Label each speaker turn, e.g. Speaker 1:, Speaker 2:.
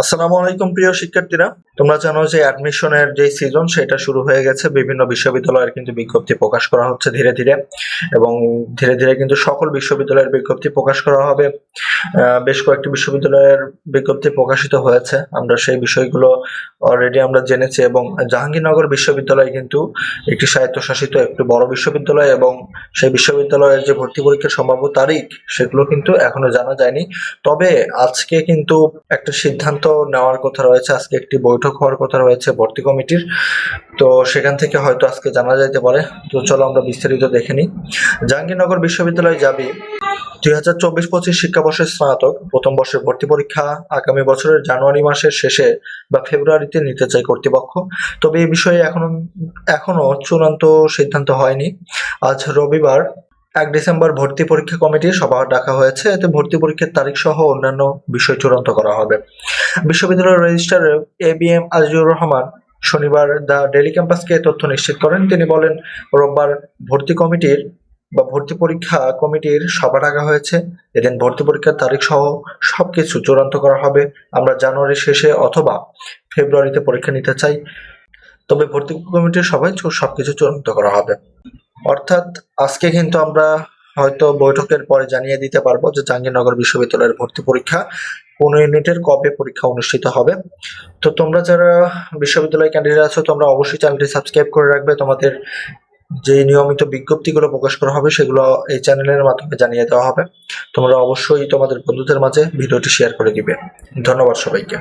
Speaker 1: আসসালামু আলাইকুম প্রিয় শিক্ষার্থীরা। তোমরা জানো যে অ্যাডমিশনের যে সিজন সেটা শুরু হয়ে গেছে। বিভিন্ন বিশ্ববিদ্যালয়ের কিন্তু বিজ্ঞপ্তি প্রকাশ করা হচ্ছে ধীরে ধীরে। এবং ধীরে ধীরে কিন্তু সকল বিশ্ববিদ্যালয়ের বিজ্ঞপ্তি প্রকাশ করা হবে। বেশ কয়েকটি বিশ্ববিদ্যালয়ের বিজ্ঞপ্তি প্রকাশিত হয়েছে। আমরা সেই বিষয়গুলো অলরেডি আমরা জেনেছি এবং জাহাঙ্গীরনগর বিশ্ববিদ্যালয় কিন্তু একটি স্বায়ত্তশাসিত একটি বড় বিশ্ববিদ্যালয় এবং সেই বিশ্ববিদ্যালয়ের যে ভর্তি পরীক্ষার সম্ভাব্য তারিখ, সেগুলো কিন্তু এখনও জানা যায়নি। তবে আজকে কিন্তু একটা সিদ্ধান্ত নেওয়ার কথা রয়েছে, আজকে একটি বৈঠক হওয়ার কথা রয়েছে ভর্তি কমিটির। তো সেখান থেকে হয়তো আজকে জানা যাইতে পারে। তো চলো আমরা বিস্তারিত দেখে নিই। জাহাঙ্গীরনগর বিশ্ববিদ্যালয় যাবি দুই হাজার চব্বিশ পঁচিশ শিক্ষাবর্ষের স্নাতক, প্রথম বর্ষের ভর্তি পরীক্ষা আগামী বছরের জানুয়ারি মাসের শেষে বা ফেব্রুয়ারিতে নিতে চাই কর্তৃপক্ষ। তবে এই বিষয়ে এখনও এখনও চূড়ান্ত সিদ্ধান্ত হয়নি। আজ রবিবার এক ডিসেম্বর ভর্তি পরীক্ষা কমিটির সভা ডাকা হয়েছে। এতে ভর্তি পরীক্ষার তারিখ সহ অন্যান্য বিষয় চূড়ান্ত করা হবে। বিশ্ববিদ্যালয়ের registrar A B M Azizur Rahman শনিবার দ্য ডেলি ক্যাম্পাসকে তথ্য নিশ্চিত করেন। তিনি বলেন, রোববার ভর্তি কমিটির বা ভর্তি পরীক্ষা কমিটির সভা ডাকা হয়েছে। এদিন ভর্তি পরীক্ষার তারিখ সহ সবকিছু চূড়ান্ত করা হবে। আমরা জানুয়ারির শেষে অথবা ফেব্রুয়ারিতে পরীক্ষা নিতে চাই। তবে ভর্তি কমিটির সবাই সবকিছু চূড়ান্ত করা হবে। অর্থাৎ আজকে কিন্তু আমরা হয়তো বৈঠকের পরে জানিয়ে দিতে পারব যে জাহাঙ্গীরনগর বিশ্ববিদ্যালয়ের ভর্তি পরীক্ষা কোন ইউনিটের কবে পরীক্ষা অনুষ্ঠিত হবে। তো তোমরা যারা বিশ্ববিদ্যালয় ক্যান্ডিডেট আছো, তোমরা অবশ্যই চ্যানেলটি সাবস্ক্রাইব করে রাখবে। তোমাদের যে নিয়মিত বিজ্ঞপ্তিগুলো প্রকাশ করা হবে, সেগুলো এই চ্যানেলের মাধ্যমে জানিয়ে দেওয়া হবে। তোমরা অবশ্যই তোমাদের বন্ধুদের মাঝে ভিডিওটি শেয়ার করে দিবে। ধন্যবাদ সবাইকে।